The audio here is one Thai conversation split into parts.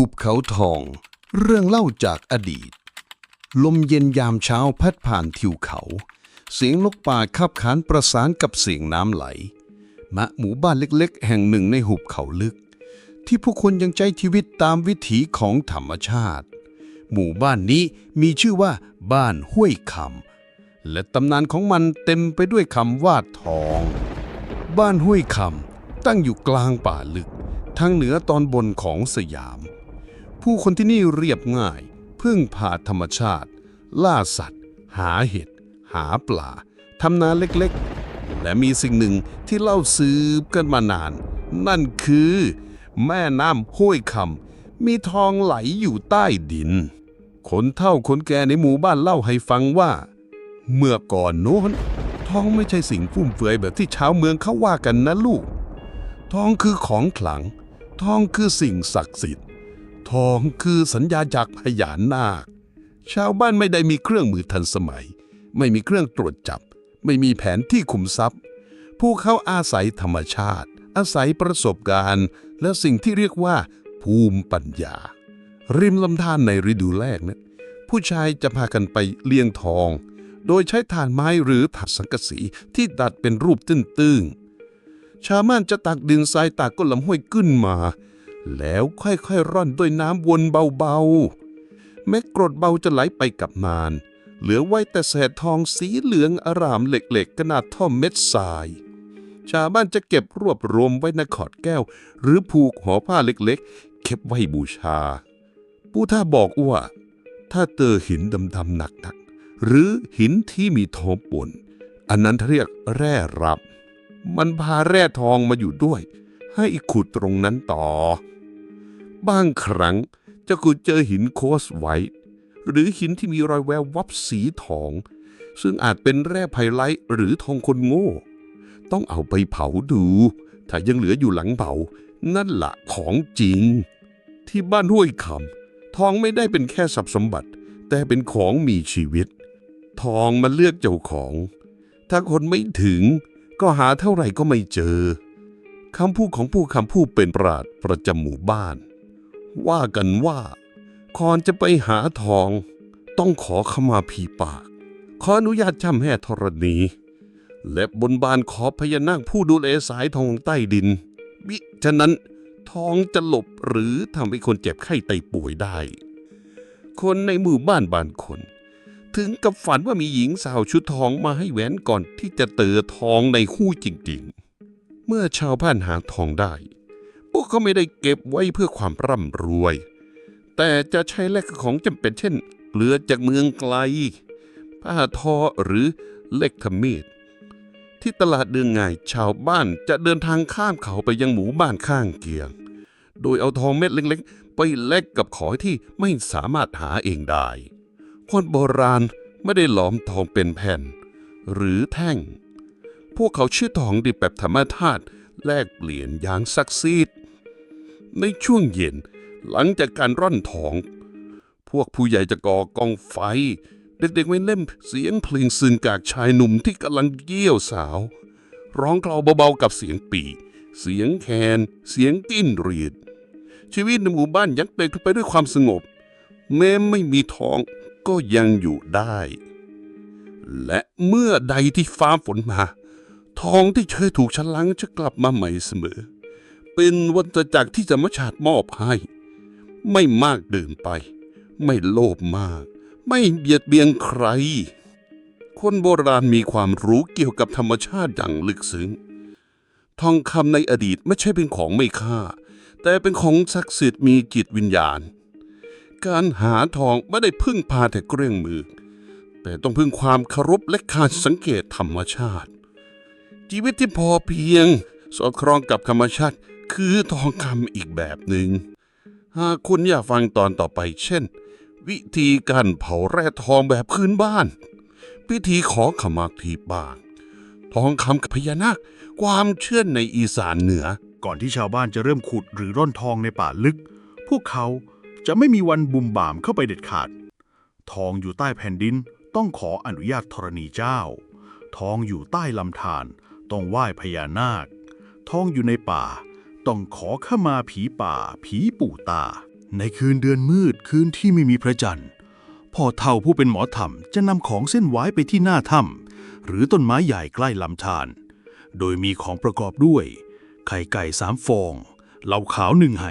หุบเขาทอง เรื่องเล่าจากอดีต ลมเย็นยามเช้าพัดผ่านทิวเขา เสียงนกป่าคับขานประสานกับเสียงน้ำไหล ณ หมู่บ้านเล็กๆ แห่งหนึ่งในหุบเขาลึก ที่ผู้คนยังใช้ชีวิตตามวิถีของธรรมชาติ หมู่บ้านนี้มีชื่อว่าบ้านห้วยคำ และตำนานของมันเต็มไปด้วยคำว่าทอง บ้านห้วยคำตั้งอยู่กลางป่าลึกทางเหนือตอนบนของสยาม ผู้คนที่นี่เรียบง่าย พึ่งพาธรรมชาติ ล่าสัตว์ หาเห็ด หาปลาทำนาเล็กๆ และมีสิ่งหนึ่งที่เล่าสืบกันมานาน นั่นคือ แม่น้ำห้วยคำมีทองไหลอยู่ใต้ดิน คนเฒ่าคนแก่ในหมู่บ้านเล่าให้ฟังว่า เมื่อก่อนโน้นทองไม่ใช่สิ่งฟุ่มเฟือยแบบที่ชาวเมืองเขาว่ากันนะลูก ทองคือของขลัง ทองคือสิ่งศักดิ์สิทธิ์ ทองคือสัญญาจากพญานาค ชาวบ้านไม่ได้มีเครื่องมือทันสมัย ไม่มีเครื่องตรวจจับ ไม่มีแผนที่ขุมทรัพย์ผู้เขาอาศัยธรรมชาติ อาศัยประสบการณ์ และสิ่งที่เรียกว่า ภูมิปัญญา ริมลำธารในฤดูแล้งนั้นผู้ชายจะพากันไปเลี้ยงทอง โดยใช้ถ่านไม้หรือถักสังกะสีที่ดัดเป็นรูปตื้นๆชาวบ้านจะตักดินทรายตากก้นลำห้วยขึ้นมา แล้วค่อยๆร่อนด้วยน้ำวนเบาๆ แม้กรดเบาจะไหลไปกับนาน เหลือไว้แต่แสดทองสีเหลืองอารามเหล็กๆขนาดท่าเม็ดทราย ชาวบ้านจะเก็บรวบรวมไว้ในขอดแก้ว หรือผูกห่อผ้าเล็กๆ เก็บไว้บูชา ผู้ท่าบอกว่า ถ้าเจอหินดำๆหนักๆ หรือหินที่มีทองปนอันนั้นเรียกแร่รับ มันพาแร่ทองมาอยู่ด้วย ให้ขุดตรงนั้นต่อ บางครั้งจะขุดเจอหินโคสไวท์หรือหินที่มีรอยแวววับสีทอง ซึ่งอาจเป็นแร่ไพไลท์หรือทองคนโง่ ต้องเอาไปเผาดู ถ้ายังเหลืออยู่หลังเผา นั่นละของจริง ที่บ้านห้วยคำทองไม่ได้เป็นแค่ทรัพย์สมบัติ แต่เป็นของมีชีวิต ทองมันเลือกเจ้าของ ถ้าคนไม่ถึงก็หาเท่าไหร่ก็ไม่เจอ คำพูดของผู้คำพูดเป็นปราดประจำหมู่บ้าน ว่ากันว่าก่อนจะไปหาทอง ต้องขอขมาผีปาก ขออนุญาตจำแห่ธรณี และบนบานขอพญานาคผู้ดูแลสายทองใต้ดินมิฉะนั้นทองจะหลบหรือทำให้คนเจ็บไข้ไตป่วยได้ คนในหมู่บ้านบางคน ถึงกับฝันว่ามีหญิงสาวชุดทองมาให้แหวนก่อนที่จะเจอทองในหู้จริงๆ เมื่อชาวบ้านหาทองได้ พวกเขาไม่ได้เก็บไว้เพื่อความร่ำรวย แต่จะใช้แลกของจำเป็นเช่น เกลือจากเมืองไกล ผ้าทอหรือเล็กขมีดที่ตลาดเดืองง่ายชาวบ้านจะเดินทางข้ามเขาไปยังหมู่บ้านข้างเคียง โดยเอาทองเม็ดเล็กๆ ไปแลกกับของที่ไม่สามารถหาเองได้ คนโบราณไม่ได้หลอมทองเป็นแผ่น หรือแท่ง พวกเขาชื่อทองดิบแบบธรรมชาติแลกเปลี่ยนอย่างศักดิ์สิทธิ์ในช่วงเย็นหลังจากการร่อนทอง พวกผู้ใหญ่จะก่อกองไฟ เด็กๆไม่เล่มเสียงเพลงซึงกากชายหนุ่มที่กำลังเยี่ยวสาว ร้องกล่าวเบาๆกับเสียงปี เสียงแคนเสียงกิ้นรีด ชีวิตในหมู่บ้านยังเป็นไปด้วยความสงบ แม้ไม่มีทองก็ยังอยู่ได้ และเมื่อใดที่ฟ้าฝนมา ทองที่เคยถูกฉลังจะกลับมาใหม่เสมอ เป็นวัฏจักรที่ธรรมชาติมอบให้ ไม่มากเดินไป ไม่โลภมาก ไม่เบียดเบียนใคร คนโบราณมีความรู้เกี่ยวกับธรรมชาติอย่างลึกซึ้ง ทองคำในอดีตไม่ใช่เป็นของไม่ค่า แต่เป็นของศักดิ์สิทธิ์มีจิตวิญญาณ การหาทองไม่ได้พึ่งพาแต่เครื่องมือ แต่ต้องพึ่งความเคารพและการสังเกตธรรมชาติ ชีวิตที่พอเพียง สอดคล้องกับธรรมชาติคือทองคำอีกแบบหนึ่งหากคุณอยากฟังตอนต่อไปเช่น วิธีการเผาแร่ทองแบบพื้นบ้าน พิธีขอขมาทีบ้านทองคำกับพญานาค ความเชื่อในอีสานเหนือ ก่อนที่ชาวบ้านจะเริ่มขุดหรือร่อนทองในป่าลึก พวกเขาจะไม่มีวันบุ่มบ่ามเข้าไปเด็ดขาด ทองอยู่ใต้แผ่นดินต้องขออนุญาตธรณีเจ้า ทองอยู่ใต้ลำธาร ต้องไหว้พญานาคทองอยู่ในป่า ต้องขอขมาผีป่า ผีปู่ตา ในคืนเดือนมืดคืนที่ไม่มีพระจันทร์พ่อเฒ่าผู้เป็นหมอธรรมจะนำของเส้นไหว้ไปที่หน้าถ้ำหรือต้นไม้ใหญ่ใกล้ลำธารโดยมีของประกอบด้วย ไข่ไก่สามฟอง เหล้าขาวหนึ่งไห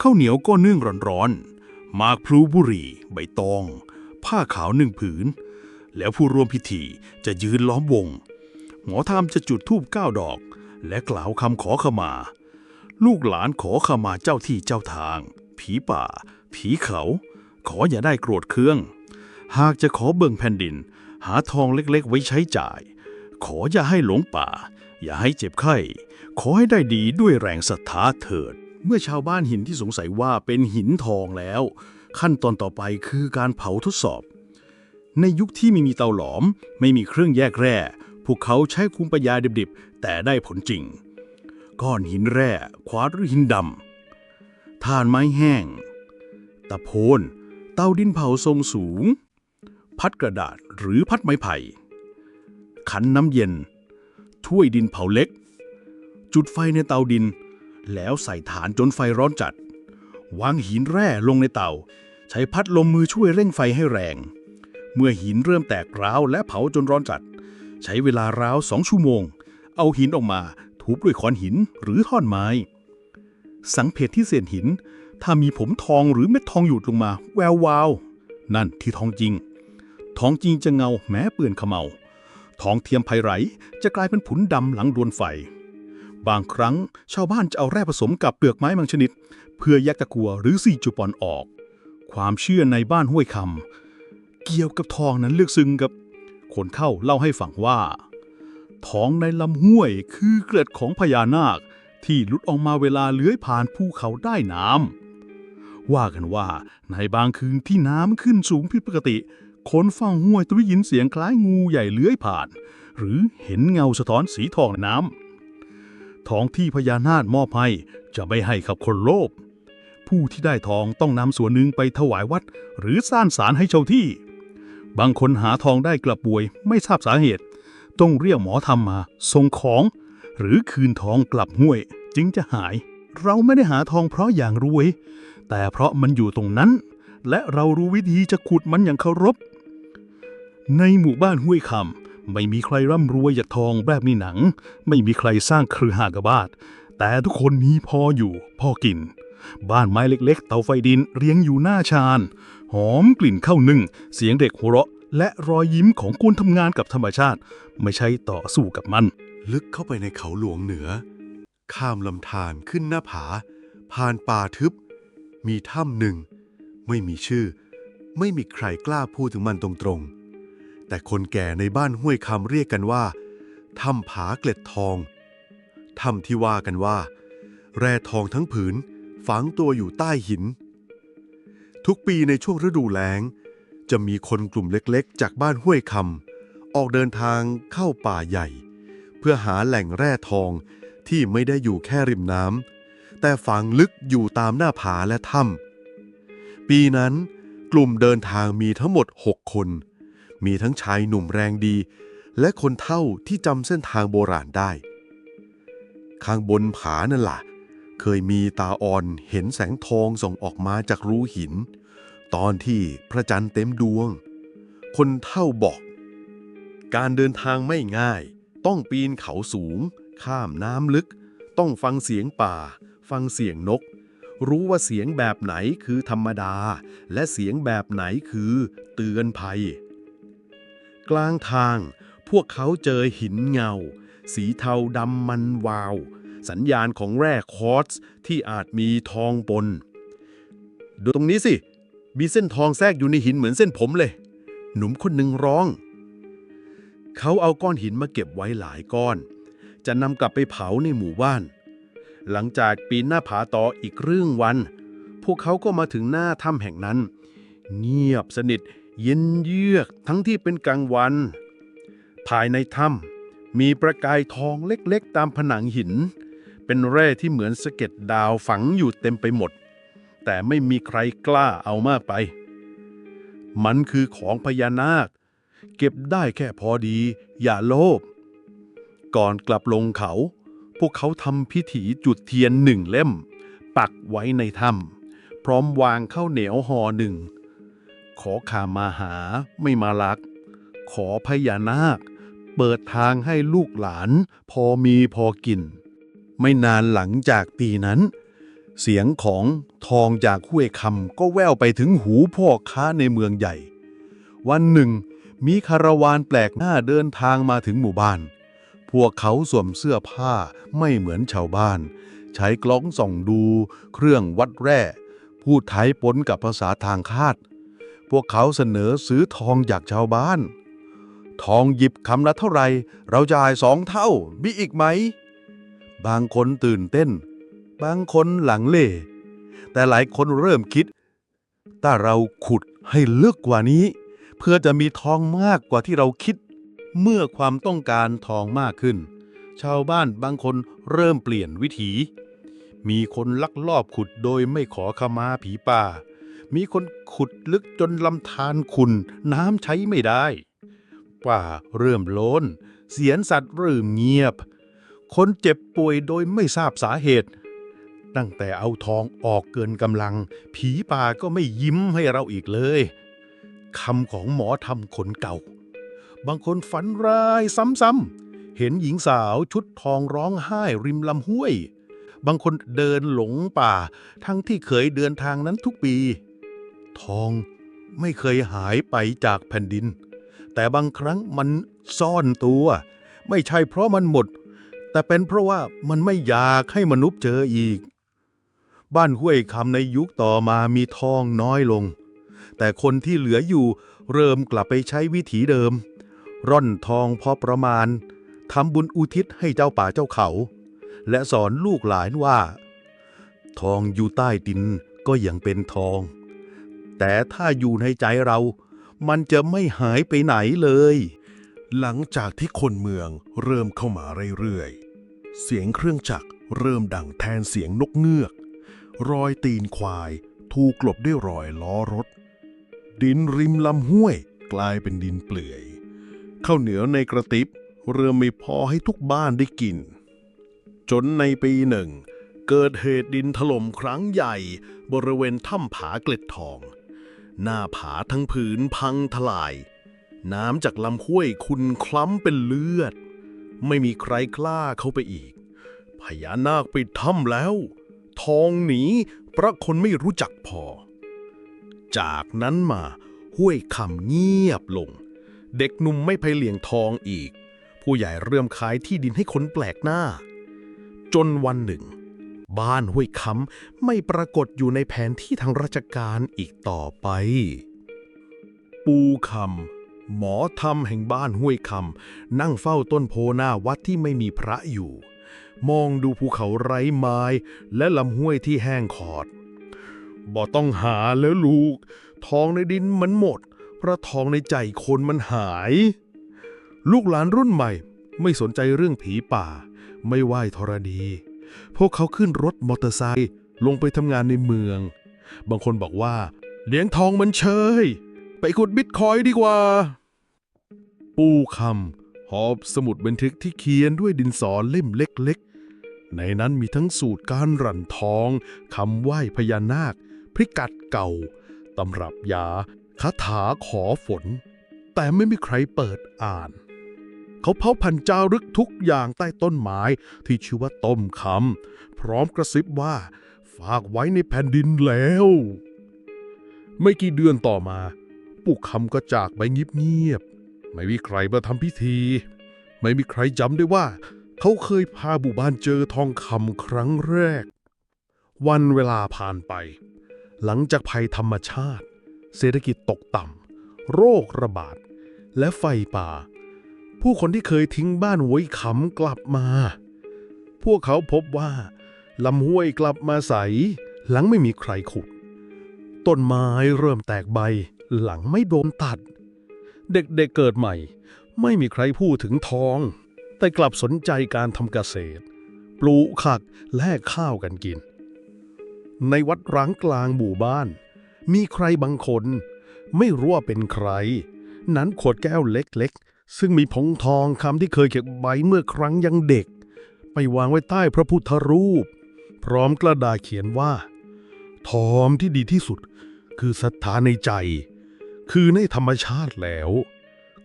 ข้าวเหนียวก็นึ่งร้อนๆหมากพลูบุรีใบตอง ผ้าขาวหนึ่งผืน แล้วผู้ร่วมพิธีจะยืนล้อมวง มอธรรมจะจุดธูปเก้าดอก และกล่าวคำขอขมา ลูกหลานขอขมาเจ้าที่เจ้าทาง ผีป่า ผีเขา ขออย่าได้โกรธเคือง หากจะขอเบิ่งแผ่นดิน หาทองเล็กๆ ไว้ใช้จ่าย ขออย่าให้หลงป่า อย่าให้เจ็บไข้ ขอให้ได้ดีด้วยแรงศรัทธาเถิด เมื่อชาวบ้านหินที่สงสัยว่าเป็นหินทองแล้ว ขั้นตอนต่อไปคือการเผาทดสอบในยุคที่ไม่มีเตาหลอม ไม่มีเครื่องแยกแร่ วกเขาใช้คุมปัญญาดิบๆ แต่ได้ผลจริง ก้อนหินแร่ควาดหรือหินดำถ่านไม้แห้ง ตะโพน เตาดินเผาทรงสูง พัดกระดาษหรือพัดไม้ไผ่ ขันน้ำเย็น ถ้วยดินเผาเล็ก จุดไฟในเตาดิน แล้วใส่ฐานจนไฟร้อนจัด วางหินแร่ลงในเตา ใช้พัดลมมือช่วยเร่งไฟให้แรงเมื่อหินเริ่มแตกร้าวและเผาจนร้อนจัด ใช้เวลาราวสองชั่วโมง เอาหินออกมาทุบด้วยขอนหินหรือท่อนไม้ สังเพตที่เศษหิน ถ้ามีผมทองหรือเม็ดทองหยุดลงมา แวววาว นั่นที่ทองจริง ทองจริงจะเงาแม้เปื่อนขมเมาทองเทียมไพไรจะกลายเป็นผุนดำหลังดวนไฟ บางครั้งชาวบ้านจะเอาแร่ผสมกับเปลือกไม้บางชนิด เพื่อแยกตะกัวหรือซีจูปอนออก ความเชื่อในบ้านห้วยคำเกี่ยวกับทองนั้นเลือกซึ้งกับ คนเข้าเล่าให้ฟังว่า ท้องในลำห้วยคือเกล็ดของพญานาคที่หลุดออกมาเวลาเลื้อยผ่านภูเขาได้น้ำว่ากันว่าในบางคืนที่น้ำขึ้นสูงผิดปกติ คนเฝ้าห้วยจะได้ยินเสียงคล้ายงูใหญ่เลื้อยผ่าน หรือเห็นเงาสะท้อนสีทองในน้ำท้องที่พญานาคมอบให้จะไม่ให้กับคนโลภผู้ที่ได้ทองต้องนำส่วนหนึ่งไปถวายวัด หรือสร้างศาลให้เจ้าที่ บางคนหาทองได้กลับป่วยไม่ทราบสาเหตุ ต้องเรียกหมอทำมาส่งของ หรือคืนทองกลับห้วย จึงจะหาย เราไม่ได้หาทองเพราะอย่างรวย แต่เพราะมันอยู่ตรงนั้น และเรารู้วิธีจะขุดมันอย่างเคารพ ในหมู่บ้านห้วยคำไม่มีใครร่ำรวยจากทองแบบมีหนัง ไม่มีใครสร้างเครือหากบาทแต่ทุกคนมีพออยู่พอกิน บ้านไม้เล็กๆ เตาไฟดินเรียงอยู่หน้าชาน หอมกลิ่นข้าวนึ่ง เสียงเด็กหัวเราะ และรอยยิ้มของคนทำงานกับธรรมชาติ ไม่ใช่ต่อสู้กับมัน ลึกเข้าไปในเขาหลวงเหนือ ข้ามลำธารขึ้นหน้าผา ผ่านป่าทึบ มีถ้ำหนึ่ง ไม่มีชื่อ ไม่มีใครกล้าพูดถึงมันตรงๆ แต่คนแก่ในบ้านห้วยคำเรียกกันว่าถ้ำผาเกล็ดทองถ้ำที่ว่ากันว่า แร่ทองทั้งผืนฝังตัวอยู่ใต้หิน ทุกปีในช่วงฤดูแล้ง จะมีคนกลุ่มเล็กๆ จากบ้านห้วยคำออกเดินทางเข้าป่าใหญ่ เพื่อหาแหล่งแร่ทองที่ไม่ได้อยู่แค่ริมน้ำแต่ฝังลึกอยู่ตามหน้าผาและถ้ำปีนั้นกลุ่มเดินทางมีทั้งหมด 6 คน มีทั้งชายหนุ่มแรงดี และคนเฒ่าที่จำเส้นทางโบราณได้ ข้างบนผานั่นล่ะ เคยมีตาอ่อนเห็นแสงทองส่องออกมาจากรูหิน ตอนที่พระจันทร์เต็มดวง คนเฒ่าบอก การเดินทางไม่ง่าย ต้องปีนเขาสูง ข้ามน้ำลึก ต้องฟังเสียงป่า ฟังเสียงนก รู้ว่าเสียงแบบไหนคือธรรมดา และเสียงแบบไหนคือเตือนภัย กลางทางพวกเขาเจอหินเงา สีเทาดำมันวาว สัญญาณของแร่คอร์สที่อาจมีทองปน ดูตรงนี้สิ มีเส้นทองแทรกอยู่ในหินเหมือนเส้นผมเลย หนุ่มคนหนึ่งร้อง เขาเอาก้อนหินมาเก็บไว้หลายก้อน จะนำกลับไปเผาในหมู่บ้าน หลังจากปีนหน้าผาต่ออีกเรื่องวัน พวกเขาก็มาถึงหน้าถ้ำแห่งนั้น เงียบสนิท เย็นเยือกทั้งที่เป็นกลางวัน ภายในถ้ำมีประกายทองเล็กๆ ตามผนังหิน เป็นแร่ที่เหมือนสะเก็ดดาวฝังอยู่เต็มไปหมด แต่ไม่มีใครกล้าเอามากไป มันคือของพญานาค เก็บได้แค่พอดี อย่าโลภ ก่อนกลับลงเขา พวกเขาทำพิธีจุดเทียนหนึ่งเล่ม ปักไว้ในถ้ำพร้อมวางข้าวเหนียวห่อหนึ่ง ขอขามาหาไม่มาลัก ขอพญานาค เปิดทางให้ลูกหลาน พอมีพอกิน ไม่นานหลังจากปีนั้น เสียงของทองจากห้วยคำก็แว่วไปถึงหูพ่อค้าในเมืองใหญ่ วันหนึ่ง มีคาราวานแปลกหน้าเดินทางมาถึงหมู่บ้าน พวกเขาสวมเสื้อผ้าไม่เหมือนชาวบ้าน ใช้กล้องส่องดู เครื่องวัดแร่พูดไทยปนกับภาษาทางคาด พวกเขาเสนอซื้อทองจากชาวบ้าน ทองหยิบคำละเท่าไร เราจ่ายสองเท่ามีอีกไหม บางคนตื่นเต้น บางคนหลังเล่ แต่หลายคนเริ่มคิด ถ้าเราขุดให้ลึกกว่านี้ เพื่อจะมีทองมากกว่าที่เราคิด เมื่อความต้องการทองมากขึ้น ชาวบ้านบางคนเริ่มเปลี่ยนวิถี มีคนลักลอบขุดโดยไม่ขอขมาผีป่า มีคนขุดลึกจนลำธารขุนน้ำใช้ไม่ได้ ป่าเริ่มโล้น เสียงสัตว์เริ่มเงียบ คนเจ็บป่วยโดยไม่ทราบสาเหตุ ตั้งแต่เอาทองออกเกินกำลัง ผีป่าก็ไม่ยิ้มให้เราอีกเลยคำของหมอทำขนเก่า บางคนฝันร้ายซ้ำๆ เห็นหญิงสาวชุดทองร้องไห้ริมลำห้วย บางคนเดินหลงป่า ทั้งที่เคยเดินทางนั้นทุกปี ทองไม่เคยหายไปจากแผ่นดิน แต่บางครั้งมันซ่อนตัว ไม่ใช่เพราะมันหมด แต่เป็นเพราะว่ามันไม่อยากให้มนุษย์เจออีก บ้านห้วยคำในยุคต่อมามีทองน้อยลง แต่คนที่เหลืออยู่เริ่มกลับไปใช้วิถีเดิม ร่อนทองพอประมาณทำบุญอุทิศให้เจ้าป่าเจ้าเขา และสอนลูกหลานว่า ทองอยู่ใต้ดินก็ยังเป็นทอง แต่ถ้าอยู่ในใจเรา มันจะไม่หายไปไหนเลย หลังจากที่คนเมืองเริ่มเข้ามาเรื่อยๆ เสียงเครื่องจักรเริ่มดังแทนเสียงนกเงือก รอยตีนควาย ถูกกลบด้วยรอยล้อรถ ดินริมลำห้วยกลายเป็นดินเปลื่อยข้าวเหนียวในกระติบเริ่มไม่พอให้ทุกบ้านได้กิน จนในปีหนึ่ง เกิดเหตุดินถล่มครั้งใหญ่บริเวณถ้ำผาเกล็ดทอง หน้าผาทั้งผืนพังทลาย น้ำจากลำห้วยคุณคล้ำเป็นเลือด ไม่มีใครกล้าเข้าไปอีกพญานาคปิดถ้ำแล้ว ทองหนีเพราะคนไม่รู้จักพอ จากนั้นมาห้วยคำเงียบลง เด็กหนุ่มไม่ไปเหลี่ยงทองอีก ผู้ใหญ่เริ่มขายที่ดินให้คนแปลกหน้า จนวันหนึ่ง บ้านห้วยคำไม่ปรากฏอยู่ในแผนที่ทางราชการอีกต่อไป ปูคำหมอธรรมแห่งบ้านห้วยคำนั่งเฝ้าต้นโพหน้าวัดที่ไม่มีพระอยู่ มองดูภูเขาไร้ไม้ และลำห้วยที่แห้งขอด บ่ต้องหาแล้วลูกทองในดินมันหมด เพราะทองในใจคนมันหาย ลูกหลานรุ่นใหม่ ไม่สนใจเรื่องผีป่า ไม่ไหว้ธรณี พวกเขาขึ้นรถมอเตอร์ไซค์ลงไปทำงานในเมือง บางคนบอกว่า เลี้ยงทองมันเชย ไปขุดบิตคอยดีกว่า ปูคำหอบสมุดบันทึกที่เขียนด้วยดินสอเล่มเล็ก ในนั้นมีทั้งสูตรการรั่นทองคำไหว้พญานาค พิกัดเก่า ตำรับยาคาถาขอฝน แต่ไม่มีใครเปิดอ่าน เขาเผาพันจารึกทุกอย่างใต้ต้นไม้ที่ชื่อว่าต้มคำพร้อมกระซิบว่า ฝากไว้ในแผ่นดินแล้ว ไม่กี่เดือนต่อมา ปู่คำก็จากไปเงียบๆไม่มีใครมาทำพิธี ไม่มีใครจำได้ว่า เขาเคยพาบุบานเจอทองคำครั้งแรก วันเวลาผ่านไป หลังจากภัยธรรมชาติ เศรษฐกิจตกต่ำ โรคระบาด และไฟป่า ผู้คนที่เคยทิ้งบ้านไว้ขำกลับมา พวกเขาพบว่าลำห้วยกลับมาใส หลังไม่มีใครขุด ต้นไม้เริ่มแตกใบ หลังไม่โดนตัด เด็กๆเเกิดใหม่ ไม่มีใครพูดถึงทอง แต่กลับสนใจการทำเกษตร ปลูกขักแลกข้าวกันกิน ในวัดร้างกลางหมู่บ้าน มีใครบางคน ไม่รู้ว่าเป็นใคร นั้นขวดแก้วเล็กๆ ซึ่งมีผงทองคำที่เคยเก็บไว้เมื่อครั้งยังเด็ก ไปวางไว้ใต้พระพุทธรูป พร้อมกระดาษเขียนว่าทอมที่ดีที่สุด คือศรัทธาในใจ คือในธรรมชาติแล้ว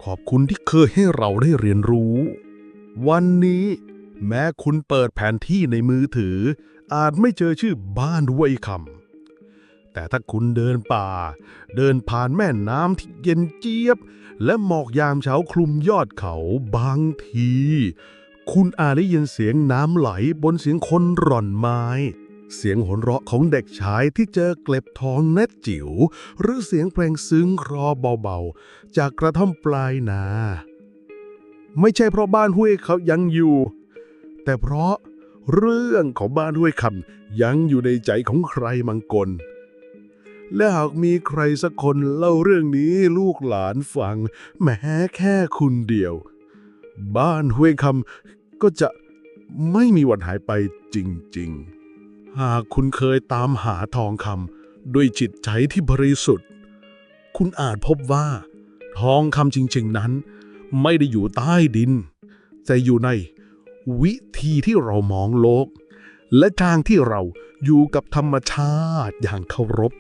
ขอบคุณที่เคยให้เราได้เรียนรู้ วันนี้แม้คุณเปิดแผนที่ในมือถือ อาจไม่เจอชื่อบ้านห้วยคำแต่ถ้าคุณเดินป่า เดินผ่านแม่น้ำที่เย็นเจี๊ยบ และหมอกยามเช้าคลุมยอดเขาบางที คุณอาจได้ยินเสียงน้ำไหลบนเสียงคนร่อนไม้ เสียงหัวเราะของเด็กชายที่เจอเกล็บทองเน็ตจิ๋วหรือเสียงเพลงซึ้งครอเบาๆ จากกระท่อมปลายนา ไม่ใช่เพราะบ้านห้วยเขายังอยู่ แต่เพราะเรื่องของบ้านห้วยคำยังอยู่ในใจของใครบางคน และหากมีใครสักคนเล่าเรื่องนี้ลูกหลานฟัง แม้แค่คุณเดียว บ้านห้วยคำก็จะไม่มีวันหายไปจริงๆ หากคุณเคยตามหาทองคำด้วยจิตใจที่บริสุทธิ์ คุณอาจพบว่า ทองคำจริง ๆ นั้น ไม่ได้อยู่ใต้ดิน แต่อยู่ในวิธีที่เรามองโลก และทางที่เราอยู่กับธรรมชาติอย่างเคารพ